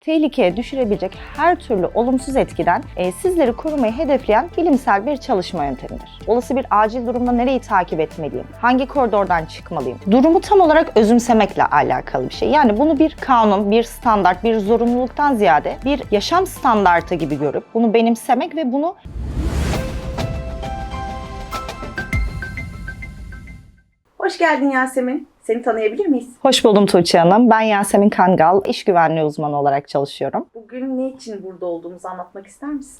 tehlikeye düşürebilecek her türlü olumsuz etkiden e, sizleri korumayı hedefleyen bilimsel bir çalışma yöntemidir. Olası bir acil durumda nereyi takip etmeliyim? Hangi koridordan çıkmalıyım? Durumu tam olarak özümsemekle alakalı bir şey. Yani bunu bir kanun, bir standart, bir zorunluluktan ziyade bir yaşam standartı gibi görüp bunu benimsemek ve bunu Hoş geldin Yasemin. Seni tanıyabilir miyiz? Hoş buldum Tuğçe Hanım. Ben Yasemin Kangal, iş güvenliği uzmanı olarak çalışıyorum. Bugün ne için burada olduğumuzu anlatmak ister misin?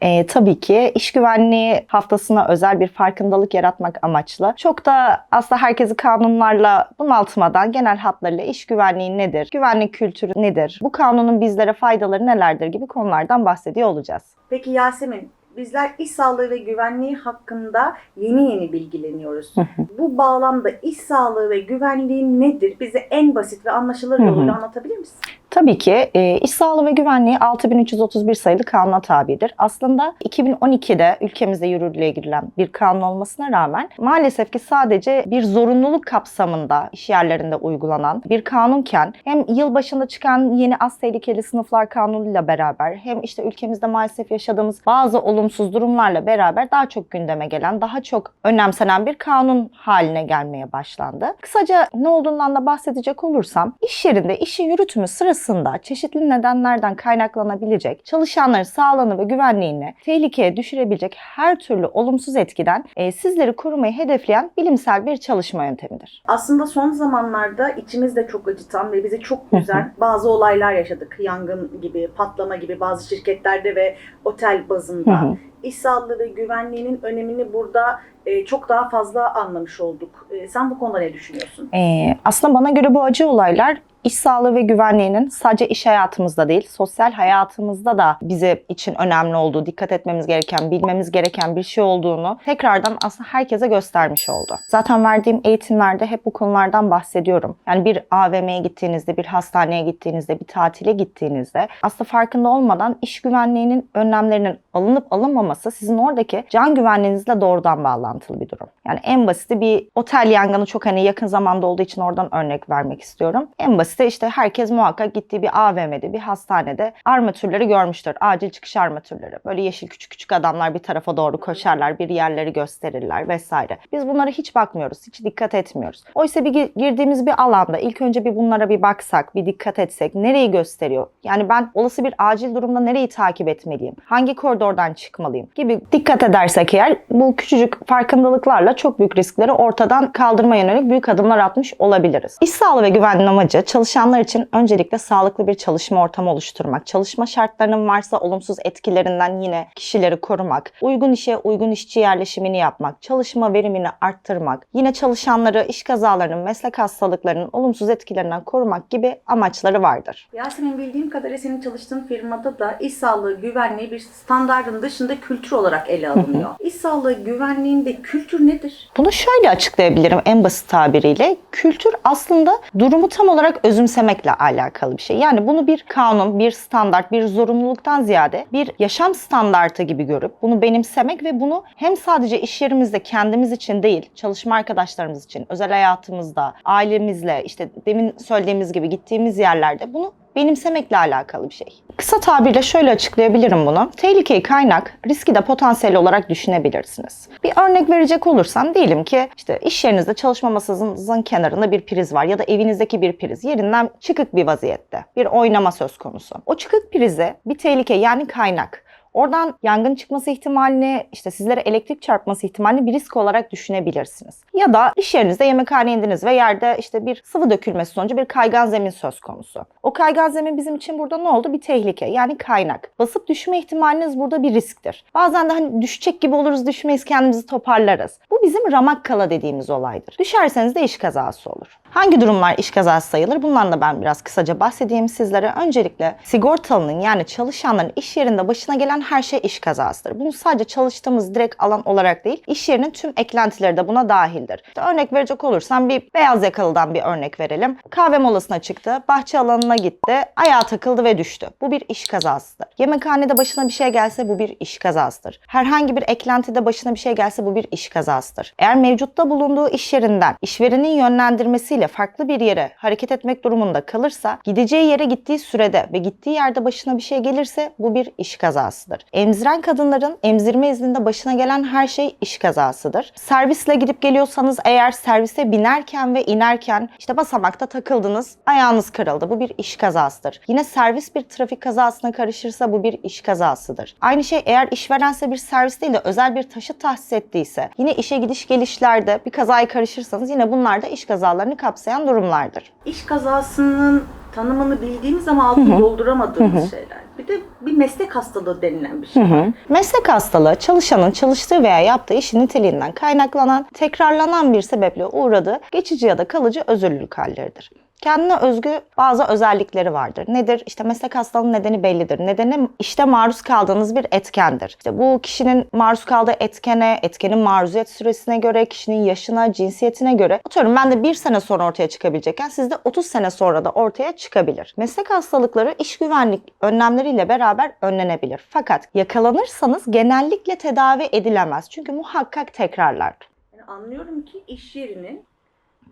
Ee, tabii ki iş güvenliği haftasına özel bir farkındalık yaratmak amaçlı. Çok da aslında herkesi kanunlarla bunaltmadan genel hatlarıyla iş güvenliği nedir, güvenlik kültürü nedir, bu kanunun bizlere faydaları nelerdir gibi konulardan bahsediyor olacağız. Peki Yasemin, bizler iş sağlığı ve güvenliği hakkında yeni yeni bilgileniyoruz. Bu bağlamda iş sağlığı ve güvenliği nedir? Bize en basit ve anlaşılır yoluyla anlatabilir misin? Tabii ki e, iş sağlığı ve güvenliği 6331 sayılı kanuna tabidir. Aslında 2012'de ülkemizde yürürlüğe girilen bir kanun olmasına rağmen maalesef ki sadece bir zorunluluk kapsamında iş yerlerinde uygulanan bir kanunken hem yıl başında çıkan yeni az tehlikeli sınıflar kanunuyla beraber hem işte ülkemizde maalesef yaşadığımız bazı olumsuz durumlarla beraber daha çok gündeme gelen, daha çok önemsenen bir kanun haline gelmeye başlandı. Kısaca ne olduğundan da bahsedecek olursam, iş yerinde işi yürütümü sırasında çeşitli nedenlerden kaynaklanabilecek çalışanların sağlığını ve güvenliğini tehlikeye düşürebilecek her türlü olumsuz etkiden e, sizleri korumayı hedefleyen bilimsel bir çalışma yöntemidir. Aslında son zamanlarda içimizde çok acıtan ve bizi çok üzen bazı olaylar yaşadık. Yangın gibi, patlama gibi bazı şirketlerde ve otel bazında. İş sağlığı ve güvenliğinin önemini burada e, çok daha fazla anlamış olduk. E, sen bu konuda ne düşünüyorsun? Ee, aslında bana göre bu acı olaylar iş sağlığı ve güvenliğinin sadece iş hayatımızda değil, sosyal hayatımızda da bize için önemli olduğu, dikkat etmemiz gereken, bilmemiz gereken bir şey olduğunu tekrardan aslında herkese göstermiş oldu. Zaten verdiğim eğitimlerde hep bu konulardan bahsediyorum. Yani bir AVM'ye gittiğinizde, bir hastaneye gittiğinizde, bir tatile gittiğinizde aslında farkında olmadan iş güvenliğinin önlemlerinin alınıp alınmaması sizin oradaki can güvenliğinizle doğrudan bağlantılı bir durum. Yani en basiti bir otel yangını çok hani yakın zamanda olduğu için oradan örnek vermek istiyorum. En basiti işte herkes muhakkak gittiği bir AVM'de, bir hastanede armatürleri görmüştür. Acil çıkış armatürleri. Böyle yeşil küçük küçük adamlar bir tarafa doğru koşarlar, bir yerleri gösterirler vesaire. Biz bunlara hiç bakmıyoruz, hiç dikkat etmiyoruz. Oysa bir gi- girdiğimiz bir alanda ilk önce bir bunlara bir baksak, bir dikkat etsek, nereyi gösteriyor? Yani ben olası bir acil durumda nereyi takip etmeliyim? Hangi koridordan çıkmalıyım? Gibi dikkat edersek eğer bu küçücük farkındalıklarla çok büyük riskleri ortadan kaldırma yönelik büyük adımlar atmış olabiliriz. İş sağlığı ve güvenliğinin amacı çalışanlar için öncelikle sağlıklı bir çalışma ortamı oluşturmak, çalışma şartlarının varsa olumsuz etkilerinden yine kişileri korumak, uygun işe uygun işçi yerleşimini yapmak, çalışma verimini arttırmak, yine çalışanları iş kazalarının, meslek hastalıklarının olumsuz etkilerinden korumak gibi amaçları vardır. Yasemin bildiğim kadarıyla senin çalıştığın firmada da iş sağlığı güvenliği bir standartın dışında kültür olarak ele alınıyor. iş sağlığı güvenliğinde kültür nedir? Bunu şöyle açıklayabilirim en basit tabiriyle. Kültür aslında durumu tam olarak özümsemekle alakalı bir şey. Yani bunu bir kanun, bir standart, bir zorunluluktan ziyade bir yaşam standartı gibi görüp bunu benimsemek ve bunu hem sadece iş yerimizde kendimiz için değil, çalışma arkadaşlarımız için, özel hayatımızda, ailemizle, işte demin söylediğimiz gibi gittiğimiz yerlerde bunu benimsemekle alakalı bir şey. Kısa tabirle şöyle açıklayabilirim bunu. Tehlikeyi kaynak, riski de potansiyel olarak düşünebilirsiniz. Bir örnek verecek olursam diyelim ki işte iş yerinizde çalışma masanızın kenarında bir priz var ya da evinizdeki bir priz yerinden çıkık bir vaziyette. Bir oynama söz konusu. O çıkık prize bir tehlike yani kaynak. Oradan yangın çıkması ihtimalini, işte sizlere elektrik çarpması ihtimalini bir risk olarak düşünebilirsiniz. Ya da iş yerinizde yemekhaneye indiniz ve yerde işte bir sıvı dökülmesi sonucu bir kaygan zemin söz konusu. O kaygan zemin bizim için burada ne oldu? Bir tehlike yani kaynak. Basıp düşme ihtimaliniz burada bir risktir. Bazen de hani düşecek gibi oluruz düşmeyiz kendimizi toparlarız. Bu bizim ramak kala dediğimiz olaydır. Düşerseniz de iş kazası olur. Hangi durumlar iş kazası sayılır? Bundan da ben biraz kısaca bahsedeyim sizlere. Öncelikle sigortalının yani çalışanların iş yerinde başına gelen her şey iş kazasıdır. Bunu sadece çalıştığımız direkt alan olarak değil, iş yerinin tüm eklentileri de buna dahildir. İşte örnek verecek olursam bir beyaz yakalıdan bir örnek verelim. Kahve molasına çıktı, bahçe alanına gitti, ayağa takıldı ve düştü. Bu bir iş kazasıdır. Yemekhanede başına bir şey gelse bu bir iş kazasıdır. Herhangi bir eklentide başına bir şey gelse bu bir iş kazasıdır. Eğer mevcutta bulunduğu iş yerinden işverenin yönlendirmesiyle nedeniyle farklı bir yere hareket etmek durumunda kalırsa, gideceği yere gittiği sürede ve gittiği yerde başına bir şey gelirse bu bir iş kazasıdır. Emziren kadınların emzirme izninde başına gelen her şey iş kazasıdır. Servisle gidip geliyorsanız eğer servise binerken ve inerken işte basamakta takıldınız, ayağınız kırıldı. Bu bir iş kazasıdır. Yine servis bir trafik kazasına karışırsa bu bir iş kazasıdır. Aynı şey eğer işverense bir servis değil de özel bir taşı tahsis ettiyse yine işe gidiş gelişlerde bir kazaya karışırsanız yine bunlar da iş kazalarını kapsayan durumlardır. İş kazasının tanımını bildiğimiz ama altını dolduramadığımız şeyler. Bir de bir meslek hastalığı denilen bir şey var. Meslek hastalığı çalışanın çalıştığı veya yaptığı işin niteliğinden kaynaklanan, tekrarlanan bir sebeple uğradığı geçici ya da kalıcı özürlülük halleridir. Kendine özgü bazı özellikleri vardır. Nedir? İşte meslek hastalığının nedeni bellidir. Nedeni işte maruz kaldığınız bir etkendir. İşte bu kişinin maruz kaldığı etkene, etkenin maruziyet süresine göre, kişinin yaşına, cinsiyetine göre atıyorum ben de bir sene sonra ortaya çıkabilecekken sizde 30 sene sonra da ortaya çıkabilir. Meslek hastalıkları iş güvenlik önlemleriyle beraber önlenebilir. Fakat yakalanırsanız genellikle tedavi edilemez. Çünkü muhakkak tekrarlar. Yani anlıyorum ki iş yerinin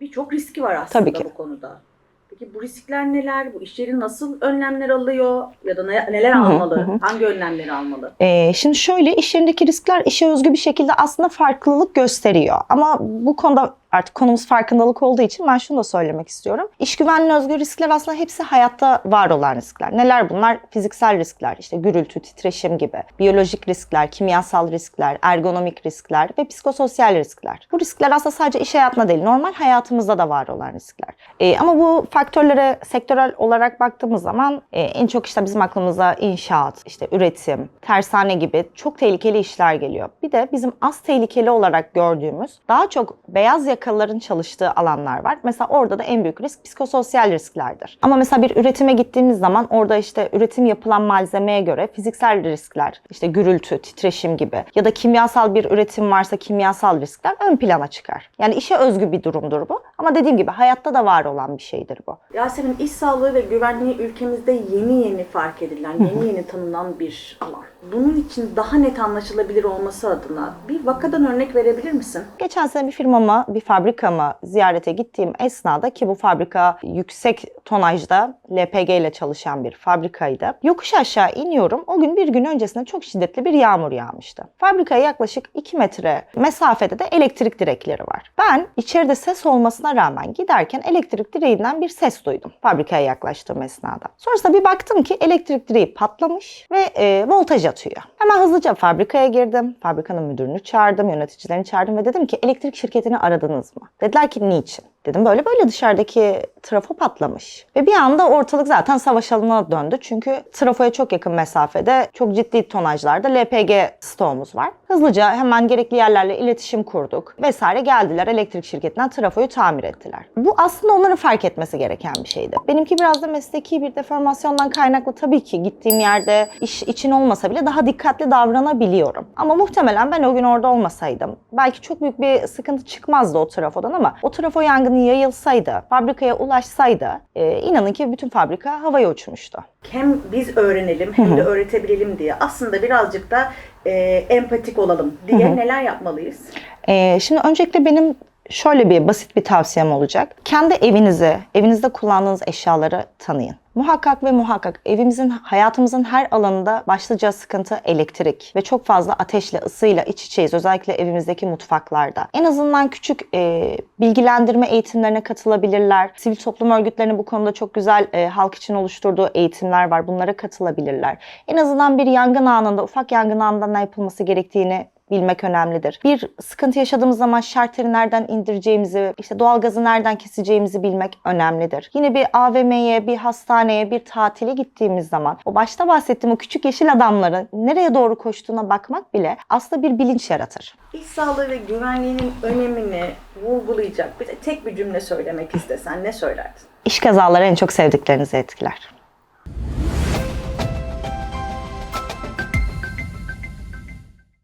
birçok riski var aslında Tabii ki. bu konuda. Peki bu riskler neler? Bu iş yeri nasıl önlemler alıyor? Ya da ne- neler almalı? hı hı. Hangi önlemleri almalı? Ee, şimdi şöyle iş yerindeki riskler işe özgü bir şekilde aslında farklılık gösteriyor. Ama bu konuda artık konumuz farkındalık olduğu için ben şunu da söylemek istiyorum. İş güvenliğine özgü riskler aslında hepsi hayatta var olan riskler. Neler bunlar? Fiziksel riskler, işte gürültü, titreşim gibi. Biyolojik riskler, kimyasal riskler, ergonomik riskler ve psikososyal riskler. Bu riskler aslında sadece iş hayatında değil, normal hayatımızda da var olan riskler. Ee, ama bu faktörlere sektörel olarak baktığımız zaman e, en çok işte bizim aklımıza inşaat, işte üretim, tersane gibi çok tehlikeli işler geliyor. Bir de bizim az tehlikeli olarak gördüğümüz daha çok beyaz yakalıların çalıştığı alanlar var. Mesela orada da en büyük risk psikososyal risklerdir. Ama mesela bir üretime gittiğimiz zaman orada işte üretim yapılan malzemeye göre fiziksel riskler, işte gürültü, titreşim gibi ya da kimyasal bir üretim varsa kimyasal riskler ön plana çıkar. Yani işe özgü bir durumdur bu. Ama dediğim gibi hayatta da var olan bir şeydir bu. Yasemin iş sağlığı ve güvenliği ülkemizde yeni yeni fark edilen, yeni yeni tanınan bir alan. Bunun için daha net anlaşılabilir olması adına bir vakadan örnek verebilir misin? Geçen sene bir firmama, bir fabrikama ziyarete gittiğim esnada ki bu fabrika yüksek tonajda LPG ile çalışan bir fabrikaydı. Yokuş aşağı iniyorum. O gün bir gün öncesinde çok şiddetli bir yağmur yağmıştı. Fabrikaya yaklaşık 2 metre mesafede de elektrik direkleri var. Ben içeride ses olmasına rağmen giderken elektrik direğinden bir ses duydum fabrikaya yaklaştığım esnada. Sonrasında bir baktım ki elektrik direği patlamış ve e, voltaj. to you. Hemen hızlıca fabrikaya girdim. Fabrikanın müdürünü çağırdım, yöneticilerini çağırdım ve dedim ki elektrik şirketini aradınız mı? Dediler ki niçin? Dedim böyle böyle dışarıdaki trafo patlamış. Ve bir anda ortalık zaten savaş alanına döndü. Çünkü trafoya çok yakın mesafede çok ciddi tonajlarda LPG stoğumuz var. Hızlıca hemen gerekli yerlerle iletişim kurduk vesaire geldiler elektrik şirketinden trafoyu tamir ettiler. Bu aslında onların fark etmesi gereken bir şeydi. Benimki biraz da mesleki bir deformasyondan kaynaklı tabii ki gittiğim yerde iş için olmasa bile daha dikkatli davranabiliyorum. Ama muhtemelen ben o gün orada olmasaydım belki çok büyük bir sıkıntı çıkmazdı o trafodan ama o trafo yangını yayılsaydı, fabrikaya ulaşsaydı e, inanın ki bütün fabrika havaya uçmuştu. Hem biz öğrenelim hem de öğretebilelim diye aslında birazcık da e, empatik olalım diye neler yapmalıyız? Ee, şimdi öncelikle benim şöyle bir basit bir tavsiyem olacak. Kendi evinizi, evinizde kullandığınız eşyaları tanıyın. Muhakkak ve muhakkak evimizin, hayatımızın her alanında başlıca sıkıntı elektrik ve çok fazla ateşle, ısıyla iç içeyiz. Özellikle evimizdeki mutfaklarda. En azından küçük e, bilgilendirme eğitimlerine katılabilirler. Sivil toplum örgütlerinin bu konuda çok güzel e, halk için oluşturduğu eğitimler var. Bunlara katılabilirler. En azından bir yangın anında, ufak yangın anında ne yapılması gerektiğini bilmek önemlidir. Bir sıkıntı yaşadığımız zaman şarteri nereden indireceğimizi, işte doğalgazı nereden keseceğimizi bilmek önemlidir. Yine bir AVM'ye, bir hastaneye, bir tatile gittiğimiz zaman o başta bahsettiğim o küçük yeşil adamların nereye doğru koştuğuna bakmak bile aslında bir bilinç yaratır. İş sağlığı ve güvenliğinin önemini vurgulayacak bir tek bir cümle söylemek istesen ne söylerdin? İş kazaları en çok sevdiklerinizi etkiler.